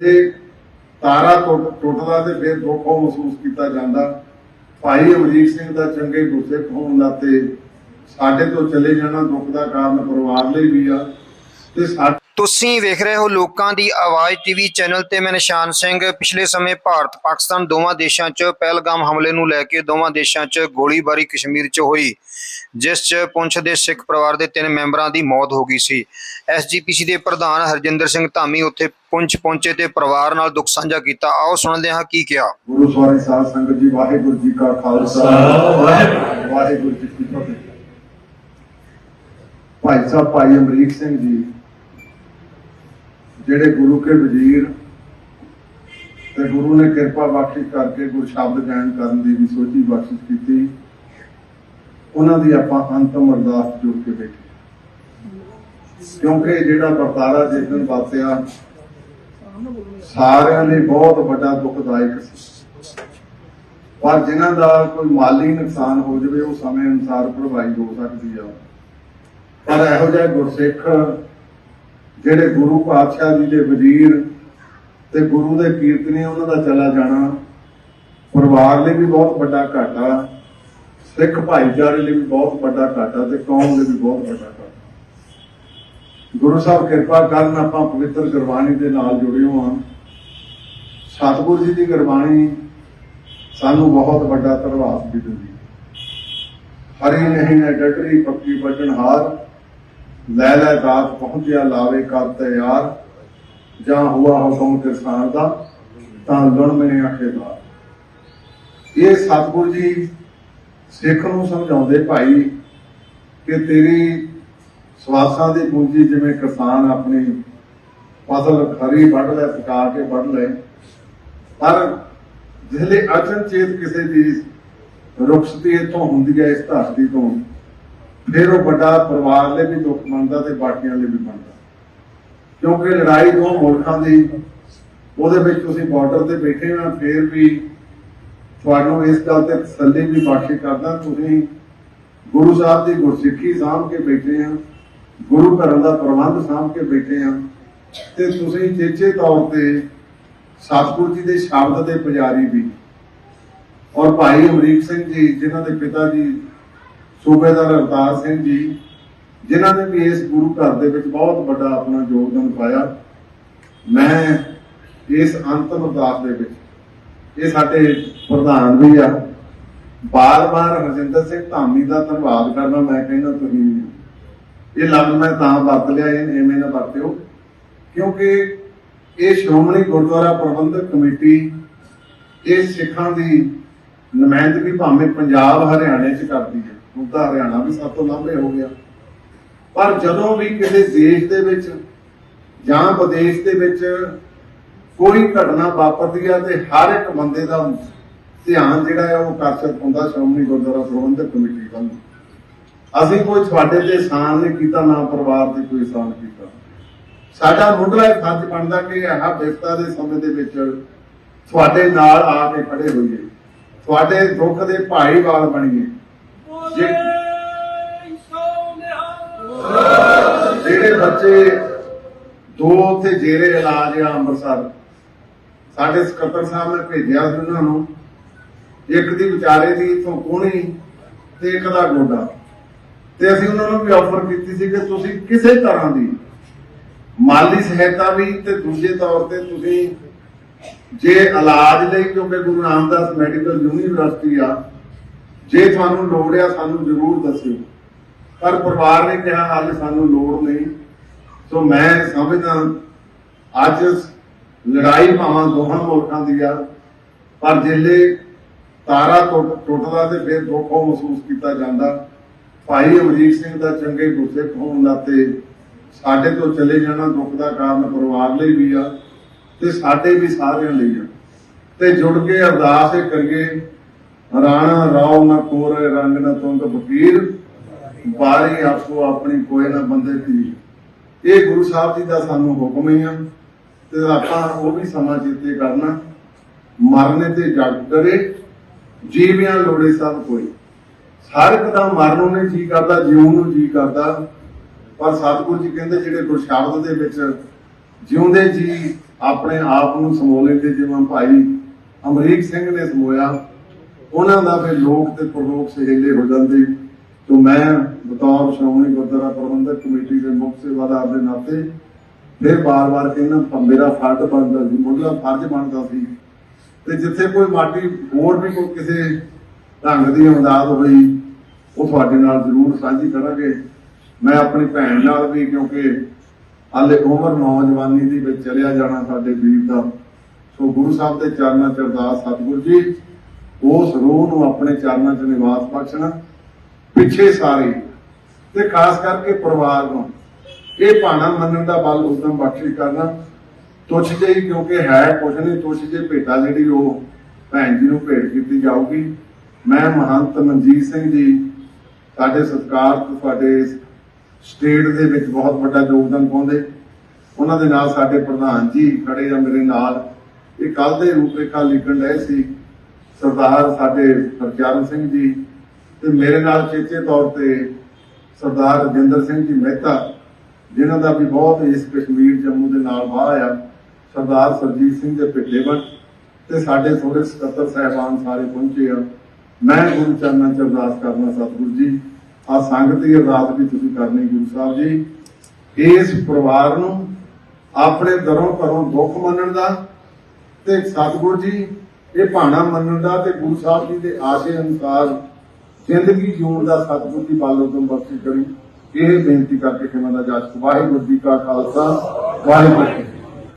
ਜੇ ਤਾਰਾ ਟੁੱਟ- ਟੁੱਟਦਾ ਤੇ ਫਿਰ ਦੁੱਖ ਉਹ ਮਹਿਸੂਸ ਕੀਤਾ ਜਾਂਦਾ। ਭਾਈ ਅਮਰੀਕ ਸਿੰਘ ਦਾ ਚੰਗੇ ਗੁਰਸਿੱਖ ਹੋਣ ਨਾਤੇ ਸਾਡੇ ਤੋਂ ਚਲੇ ਜਾਣਾ ਦੁੱਖ ਦਾ ਕਾਰਨ ਪਰਿਵਾਰ ਲਈ ਵੀ ਆ ਤੇ ਸਾਡੇ ਤੁਸੀਂ ਵੇਖ ਰਹੇ ਹੋ ਲੋਕਾਂ ਦੀ ਆਵਾਜ਼ ਟੀਵੀ ਚੈਨਲ ਤੇ ਮੈਂ ਨਿਸ਼ਾਨ ਸਿੰਘ। ਪਿਛਲੇ ਸਮੇਂ ਭਾਰਤ ਪਾਕਿਸਤਾਨ ਦੋਵਾਂ ਦੇਸ਼ਾਂ 'ਚ ਪਹਿਲਗਾਮ ਹਮਲੇ ਨੂੰ ਲੈ ਕੇ ਦੋਵਾਂ ਦੇਸ਼ਾਂ 'ਚ ਗੋਲੀਬਾਰੀ ਕਸ਼ਮੀਰ 'ਚ ਹੋਈ ਜਿਸ 'ਚ ਪੁੰਛ ਦੇ ਸਿੱਖ ਪਰਿਵਾਰ ਦੇ ਤਿੰਨ ਮੈਂਬਰਾਂ ਦੀ ਮੌਤ ਹੋ ਗਈ ਸੀ। ਐਸਜੀਪੀਸੀ ਦੇ ਪ੍ਰਧਾਨ ਹਰਜਿੰਦਰ ਸਿੰਘ ਧਾਮੀ ਉੱਥੇ ਪੁੰਛ ਪਹੁੰਚੇ ਤੇ ਪਰਿਵਾਰ ਨਾਲ ਦੁੱਖ ਸਾਂਝਾ ਕੀਤਾ। ਆਓ ਸੁਣਦੇ ਹਾਂ ਕੀ ਕਿਹਾ। ਗੁਰੂ ਸਵਾਰੀ ਸਾਧ ਸੰਗਤ ਜੀ ਵਾਹਿਗੁਰੂ ਜੀ ਕਾ ਖਾਲਸਾ। ਵਾਹਿਗੁਰੂ ਜੀ ਕੀ ਫਤਿਹ। ਭਾਈ ਸਾਹਿਬ ਭਾਈ ਅਮਰੀਕ ਸਿੰਘ ਜੀ ਜਿਹੜੇ ਗੁਰੂ ਕੇ ਵਜ਼ੀਰ ਤੇ ਗੁਰੂ ਨੇ ਕਿਰਪਾ ਬਖਸ਼ਿਸ਼ ਕਰਕੇ ਗੁਰ ਸ਼ਬਦ ਗਾਇਨ ਕਰਨ ਦੀ ਵੀ ਸੋਝੀ ਬਖਸ਼ਿਸ਼ ਕੀਤੀ, ਉਹਨਾਂ ਦੀ ਆਪਾਂ ਅੰਤਮ ਅਰਦਾਸ ਜੁੜ ਕੇ ਬੈਠੇ ਕਿਉਂਕਿ ਜਿਹੜਾ ਵਰਤਾਰਾ ਜਿਸ ਦਿਨ ਵਾਪਰਿਆ ਸਾਰਿਆਂ ਲਈ ਬਹੁਤ ਵੱਡਾ ਦੁਖਦਾਇਕ ਸੀ। ਪਰ ਜਿਨ੍ਹਾਂ ਦਾ ਕੋਈ ਮਾਲੀ ਨੁਕਸਾਨ ਹੋ ਜਾਵੇ, ਉਹ ਸਮੇਂ ਅਨੁਸਾਰ ਭਰਵਾਈ ਹੋ ਸਕਦੀ ਆ। ਪਰ ਇਹੋ ਜਿਹਾ ਗੁਰਸਿੱਖ ਜਿਹੜੇ ਗੁਰੂ ਪਾਤਸ਼ਾਹ ਜੀ ਦੇ ਵਜ਼ੀਰ ਤੇ ਗੁਰੂ ਦੇ ਕੀਰਤਨੀ ਉਹਨਾਂ ਦਾ ਚਲਾ ਜਾਣਾ, ਪਰਿਵਾਰ ਲਈ ਵੀ ਬਹੁਤ ਵੱਡਾ ਘਾਟਾ, ਸਿੱਖ ਭਾਈਚਾਰੇ ਲਈ ਵੀ ਬਹੁਤ ਵੱਡਾ ਘਾਟਾ ਤੇ ਕੌਮ ਲਈ ਵੀ ਬਹੁਤ ਵੱਡਾ ਘਾਟਾ। ਗੁਰੂ ਸਾਹਿਬ ਕਿਰਪਾ ਕਰਨ ਆਪਾਂ ਪਵਿੱਤਰ ਗੁਰਬਾਣੀ ਦੇ ਨਾਲ ਜੁੜੇ ਹਾਂ ਸਤਿਗੁਰੂ ਜੀ ਦੀ ਗੁਰਬਾਣੀ ਸਾਨੂੰ ਬਹੁਤ ਵੱਡਾ ਧਰਵਾਸ ਵੀ ਦਿੰਦੀ ਹੈ। ਹਰੀ ਨਹੀਂ ਨੇ ਡਟਰੀ ਪੱਕੀ ਬਚਨ ਹਾਰ। ਲੈ ਲੈ ਦਾਤ ਪਹੁੰਚਿਆ, ਲਾਵੇ ਕਰ ਤਿਆਰ। ਜਾਂ ਹੁਆ ਹੁਕਮ ਕਿਰਸਾਨ ਦਾ, ਤਾਂ ਲੁਣ ਮੈਨੇ ਆਖੇਦਾਰ ਇਹ ਸਤਿਗੁਰੂ ਜੀ ਸਿੱਖ ਨੂੰ ਸਮਝਾਉਂਦੇ ਭਾਈ ਕਿ ਤੇਰੀ ਸਵਾਸਾਂ ਦੀ ਪੂੰਜੀ ਜਿਵੇਂ ਕਿਸਾਨ ਆਪਣੀ ਫਸਲ ਖਰੀ ਵੱਢ ਲੈ, ਪਕਾ ਕੇ ਵੱਢ ਲੈ, ਪਰ ਜਿਹੜੇ ਅਚਨਚੇਤ ਕਿਸੇ ਦੀ ਰੁਖਸਤੀ ਇਥੋਂ ਹੁੰਦੀ ਹੈ, ਇਸ ਧਰਤੀ ਤੋਂ ਫਿਰ ਉਹ ਵੱਡਾ ਪਰਿਵਾਰ ਲਈ ਵੀ ਦੁੱਖ ਮੰਨਦਾ ਤੇ ਬਾਕੀਆਂ ਲਈ ਵੀ ਮੰਨਦਾ। ਕਿਉਂਕਿ ਲੜਾਈ ਦੋ ਮੁਲਕਾਂ ਦੀ, ਉਹਦੇ ਵਿੱਚ ਤੁਸੀਂ ਬਾਰਡਰ ਤੇ ਬੈਠੇ ਹੋ, ਫਿਰ ਵੀ ਤੁਹਾਨੂੰ ਇਸ ਗੱਲ ਤੇ ਤਸੱਲੀ ਵੀ ਬਖਸ਼ਿਸ਼ ਕਰਦਾ, ਤੁਸੀਂ ਗੁਰੂ ਸਾਹਿਬ ਦੀ ਗੁਰਸਿੱਖੀ ਸਾਂਭ ਕੇ ਬੈਠੇ ਆ ਗੁਰੂ ਘਰਾਂ ਦਾ ਪ੍ਰਬੰਧ ਸਾਂਭ ਕੇ ਬੈਠੇ ਆ ਤੇ ਤੁਸੀਂ ਚੇਚੇ ਤੌਰ ਤੇ ਸਤਿਗੁਰੂ ਜੀ ਦੇ ਸ਼ਬਦ ਦੇ ਪੁਜਾਰੀ ਵੀ। ਔਰ ਭਾਈ ਅਮਰੀਕ ਸਿੰਘ ਜੀ, ਜਿਨ੍ਹਾਂ ਦੇ ਪਿਤਾ ਜੀ ਸੂਬੇਦਾਰ ਅਵਤਾਰ ਸਿੰਘ ਜੀ, ਜਿਨ੍ਹਾਂ ਨੇ ਵੀ ਇਸ ਗੁਰੂ ਘਰ ਦੇ ਵਿੱਚ ਬਹੁਤ ਵੱਡਾ ਆਪਣਾ ਯੋਗਦਾਨ ਪਾਇਆ, ਮੈਂ ਇਸ ਅੰਤਮ ਅਰਦਾਸ ਦੇ ਵਿੱਚ, ਇਹ ਸਾਡੇ ਪ੍ਰਧਾਨ ਵੀ ਆ। ਬਾਰ-ਬਾਰ ਹਰਜਿੰਦਰ ਸਿੰਘ ਧਾਮੀ ਦਾ ਧੰਨਵਾਦ ਕਰਨਾ ਮੈਂ ਕਹਿੰਦਾ ਤੁਸੀਂ ਇਹ ਲਫ਼ਜ਼ ਮੈਂ ਤਾਂ ਵਰਤ ਲਿਆ, ਇਹ ਐਵੇਂ ਨਾ ਵਰਤਿਓ, ਕਿਉਂਕਿ ਇਹ ਸ਼੍ਰੋਮਣੀ ਗੁਰਦੁਆਰਾ ਪ੍ਰਬੰਧਕ ਕਮੇਟੀ, ਇਹ ਸਿੱਖਾਂ ਦੀ ਨੁਮਾਇੰਦਗੀ ਭਾਵੇਂ ਪੰਜਾਬ, ਹਰਿਆਣੇ 'ਚ ਕਰਦੀ ਹੈ। ਹੁਣ ਤਾਂ ਹਰਿਆਣਾ ਵੀ ਸਭ ਤੋਂ ਲਾਂਭੇ ਹੋ ਗਿਆ। ਪਰ ਜਦੋਂ ਵੀ ਕਿਸੇ ਦੇਸ਼ ਦੇ ਵਿੱਚ ਜਾਂ ਵਿਦੇਸ਼ ਦੇ ਵਿੱਚ ਕੋਈ ਘਟਨਾ ਵਾਪਰਦੀ ਆ ਤੇ ਹਰ ਇੱਕ ਬੰਦੇ ਦਾ ਧਿਆਨ ਜਿਹੜਾ ਹੈ ਉਹ ਆਕਰਸ਼ਿਤ ਹੁੰਦਾ, ਸ਼੍ਰੋਮਣੀ ਗੁਰਦੁਆਰਾ ਪ੍ਰਬੰਧਕ ਕਮੇਟੀ ਵੱਲ ਅਸੀਂ ਕੋਈ ਤੁਹਾਡੇ ਤੇ ਸਾਨ ਨਹੀਂ ਕੀਤਾ, ਨਾ ਪਰਿਵਾਰ ਤੇ ਕੋਈ ਸਾਨ ਕੀਤਾ। ਸਾਡਾ ਮੁੱਢਲਾ ਫਰਜ਼ ਬਣਦਾ ਕਿ ਆਹ ਬਿਪਤਾ ਦੇ ਸਮੇਂ ਦੇ ਵਿੱਚ ਤੁਹਾਡੇ ਨਾਲ ਆ ਕੇ ਖੜੇ ਹੋਈਏ। ਤੁਹਾਡੇ ਦੁੱਖ ਦੇ ਭਾਈਵਾਲ ਬਣੀਏ। ਜਿਹੜੇ ਬੱਚੇ ਦੋ ਉੱਥੇ ਜੇਰੇ ਇਲਾਜ ਆ ਅੰਮ੍ਰਿਤਸਰ, ਸਾਡੇ ਸਕੱਤਰ ਸਾਹਿਬ ਨੇ ਭੇਜਿਆ ਸੀ ਉਹਨਾਂ ਨੂੰ, ਇੱਕ ਦੀ ਵਿਚਾਰੇ ਦੀ ਇਥੋਂ ਕੋਣੀ ਤੇ ਇੱਕ ਦਾ ਗੋਡਾ। ਤੇ ਅਸੀਂ ਉਹਨਾਂ ਨੂੰ ਵੀ ਆਫਰ ਕੀਤੀ ਸੀ ਕਿ ਤੁਸੀਂ ਕਿਸੇ ਤਰ੍ਹਾਂ ਦੀ ਮਾਲੀ ਸਹਾਇਤਾ ਵੀ ਤੇ ਦੂਜੇ ਤੌਰ ਤੇ ਤੁਸੀਂ ਜੇ ਇਲਾਜ ਲਈ, ਕਿਉਂਕਿ ਗੁਰੂ ਰਾਮਦਾਸ ਮੈਡੀਕਲ ਯੂਨੀਵਰਸਿਟੀ ਆ ਜੇ ਤੁਹਾਨੂੰ ਲੋੜ ਆ, ਸਾਨੂੰ ਜ਼ਰੂਰ ਦੱਸਿਓ। ਪਰ ਪਰਿਵਾਰ ਨੇ ਕਿਹਾ, ਹਾਲੇ ਸਾਨੂੰ ਲੋੜ ਨਹੀਂ। ਸੋ ਮੈਂ ਸਮਝਦਾ ਅੱਜ ਲੜਾਈ ਭਾਵਾਂ ਦੋਹਾਂ ਮੁਲਕਾਂ ਦੀ ਆ, ਪਰ ਜਿੱਲੇ ਤਾਰਾ ਟੁੱਟਦਾ ਤੇ ਫਿਰ ਦੁੱਖ ਮਹਿਸੂਸ ਕੀਤਾ ਜਾਂਦਾ। ਭਾਈ ਅਮਰੀਕ ਸਿੰਘ ਦਾ ਚੰਗੇ ਗੁੱਸੇ ਹੋਣ ਨਾਤੇ ਸਾਡੇ ਤੋਂ ਚਲੇ ਜਾਣਾ ਦੁੱਖ ਦਾ ਕਾਰਨ ਪਰਿਵਾਰ ਲਈ ਵੀ ਆ ਤੇ ਸਾਡੇ ਵੀ ਸਾਰਿਆਂ ਲਈ ਆ। ਤੇ ਜੁੜ ਕੇ ਅਰਦਾਸ ਇਹ ਕਰੀਏ ਰਾਣਾ ਰਾਉ ਨਾ ਕੋਰੇ, ਰੰਗ ਨਾ ਤੁੰਗ ਫਕੀਰ ਬਾਰੀ ਆਪੋ ਆਪਣੀ ਕੋਈ ਨਾ ਬੰਦੇ ਦੀ ਇਹ ਗੁਰੂ ਸਾਹਿਬ ਜੀ ਦਾ ਸਾਨੂੰ ਹੁਕਮ ਹੀ ਆ ਤੇ ਆਪਾਂ ਉਹ ਵੀ ਸਮਾਂ ਚੇਤੇ ਕਰਨਾ। ਮਰਨੇ ਤੇ ਜਗ ਕਰੇ, ਜੀਵਿਆਂ ਲੋੜੇ ਸਭ ਕੋਈ। ਹਰ ਇੱਕ ਦਾ ਮਰਨ ਨੂੰ ਜੀ ਕਰਦਾ, ਜਿਉਣ ਨੂੰ ਜੀ ਕਰਦਾ। ਪਰ ਸਤਿਗੁਰੂ ਜੀ ਕਹਿੰਦੇ ਜਿਹੜੇ ਗੁਰਸ਼ਬਦ ਦੇ ਵਿੱਚ ਜਿਉਂਦੇ ਜੀ, ਆਪਣੇ ਆਪ ਨੂੰ ਸਮੋ ਲੈਂਦੇ ਜਿਵੇਂ ਭਾਈ ਅਮਰੀਕ ਸਿੰਘ ਨੇ ਸਮੋਇਆ। ਉਹਨਾਂ ਦਾ ਫਿਰ ਲੋਕ ਤੇ ਪ੍ਰਲੋਕ ਸਹੇਲੇ ਹੋ ਜਾਂਦੇ। ਤੋਂ ਮੈਂ ਬਤੌਰ ਸ਼੍ਰੋਮਣੀ ਗੁਰਦੁਆਰਾ ਪ੍ਰਬੰਧਕ ਕਮੇਟੀ ਦੇ ਮੁੱਖ ਸੇਵਾਦਾਰ ਦੇ ਨਾਤੇ ਫਿਰ ਬਾਰ-ਬਾਰ ਕਹਿੰਦਾ ਮੇਰਾ ਫਰਜ਼ ਬਣਦਾ ਸੀ, ਮੁੱਢਲਾ ਫਰਜ਼ ਬਣਦਾ ਸੀ। ਤੇ ਜਿੱਥੇ ਕੋਈ ਮਾਟੀ ਹੋਰ ਵੀ ਕੋਈ ਕਿਸੇ ਢੰਗ ਦੀ ਇਮਦਾਦ ਹੋਈ, ਉਹ ਤੁਹਾਡੇ ਨਾਲ ਜ਼ਰੂਰ ਸਾਂਝੀ ਕਰਾਂਗੇ। ਮੈਂ ਆਪਣੀ ਭੈਣ ਨਾਲ ਵੀ, ਕਿਉਂਕਿ ਹਾਲੇ ਉਮਰ ਨੌਜਵਾਨੀ ਦੀ ਵਿੱਚ ਚਲਿਆ ਜਾਣਾ ਸਾਡੇ ਵੀਰ ਦਾ। ਸੋ ਗੁਰੂ ਸਾਹਿਬ ਦੇ ਚਰਨਾਂ ਚ ਅਰਦਾਸ, ਸਤਿਗੁਰੂ ਜੀ ਉਸ ਰੂਹ ਨੂੰ ਆਪਣੇ ਚਰਨਾਂ 'ਚ ਨਿਵਾਸ ਬਖਸ਼ਣਾ ਪਿੱਛੇ ਸਾਰੇ ਤੇ ਖਾਸ ਕਰਕੇ ਪਰਿਵਾਰ ਨੂੰ। ਇਹ ਭਾਣਾ ਮੰਨਣ ਦਾ ਬਲ ਉਦਮ ਬਖਸ਼ਿਸ਼ ਕਰਨਾ ਤੁਛ ਜਿਹੀ, ਕਿਉਂਕਿ ਹੈ ਕੁਝ ਨਹੀਂ, ਤੁਛ ਜੇ ਭੇਟਾ ਜਿਹੜੀ ਉਹ ਭੈਣ ਜੀ ਨੂੰ ਭੇਟ ਕੀਤੀ ਜਾਊਗੀ। ਮੈਂ ਮਹੰਤ ਮਨਜੀਤ ਸਿੰਘ ਜੀ, ਸਾਡੇ ਸਤਿਕਾਰ ਤੇ ਤੁਹਾਡੇ ਸਟੇਟ ਦੇ ਵਿੱਚ ਬਹੁਤ ਵੱਡਾ ਯੋਗਦਾਨ ਪਾਉਂਦੇ। ਉਹਨਾਂ ਦੇ ਨਾਲ ਸਾਡੇ ਪ੍ਰਧਾਨ ਜੀ ਖੜੇ ਆ ਮੇਰੇ ਨਾਲ। ਇਹ ਕੱਲ ਦੇ ਰੂਪਰੇਖਾ ਲਿਖਣ ਰਹੇ ਸੀ ਸਰਦਾਰ ਸਾਡੇ ਹਰਚਰਨ ਸਿੰਘ ਜੀ ਤੇ ਮੇਰੇ ਨਾਲ ਚੇਚੇ ਤੌਰ ਤੇ ਸਰਦਾਰ ਰਜਿੰਦਰ ਸਿੰਘ ਜੀ ਮਹਿਤਾ, ਜਿਨ੍ਹਾਂ ਦਾ ਵੀ ਬਹੁਤ ਇਸ ਕਸ਼ਮੀਰ ਜੰਮੂ ਦੇ ਨਾਲ ਵਾਹ ਆ ਸਰਦਾਰ ਸਰਜੀਤ ਸਿੰਘ ਦੇ ਪਿੱਟੇਵਨ ਤੇ ਸਾਡੇ ਥੋੜੇ ਸਕੱਤਰ ਸਹਿਬਾਨ ਸਾਰੇ ਪਹੁੰਚੇ ਆ। ਮੈਂ ਗੁਰੂ ਚਰਨਾਂ ਚ ਅਰਦਾਸ ਕਰਨਾ ਸਤਿਗੁਰੂ ਜੀ ਆ ਸੰਗਤ ਦੀ ਅਰਦਾਸ ਵੀ ਤੁਸੀਂ ਕਰਨੀ ਗੁਰੂ ਸਾਹਿਬ ਜੀ। ਇਸ ਪਰਿਵਾਰ ਨੂੰ ਆਪਣੇ ਦਰੋਂ ਘਰੋਂ ਦੁੱਖ ਮੰਨਣ ਦਾ ਤੇ ਸਤਿਗੁਰੂ ਜੀ ਇਹ ਭਾਣਾ ਮੰਨਣ ਦਾ ਤੇ ਗੁਰੂ ਸਾਹਿਬ ਜੀ ਦੇ ਆਸ਼ੇ ਅਨੁਸਾਰ ਜ਼ਿੰਦਗੀ ਜਿਉਣ ਦਾ ਸਤਿਗੁਰ ਦੀ ਬਾਲੋ ਤੋਂ ਬਖਸ਼ਿਸ਼ ਕਰੀ। ਇਹ ਬੇਨਤੀ ਕਰਕੇ ਕਿ ਮੈਂ ਦਾ ਜਸ ਵਾਹਿਗੁਰੂ ਜੀ ਕਾ ਖਾਲਸਾ, ਵਾਹਿਗੁਰੂ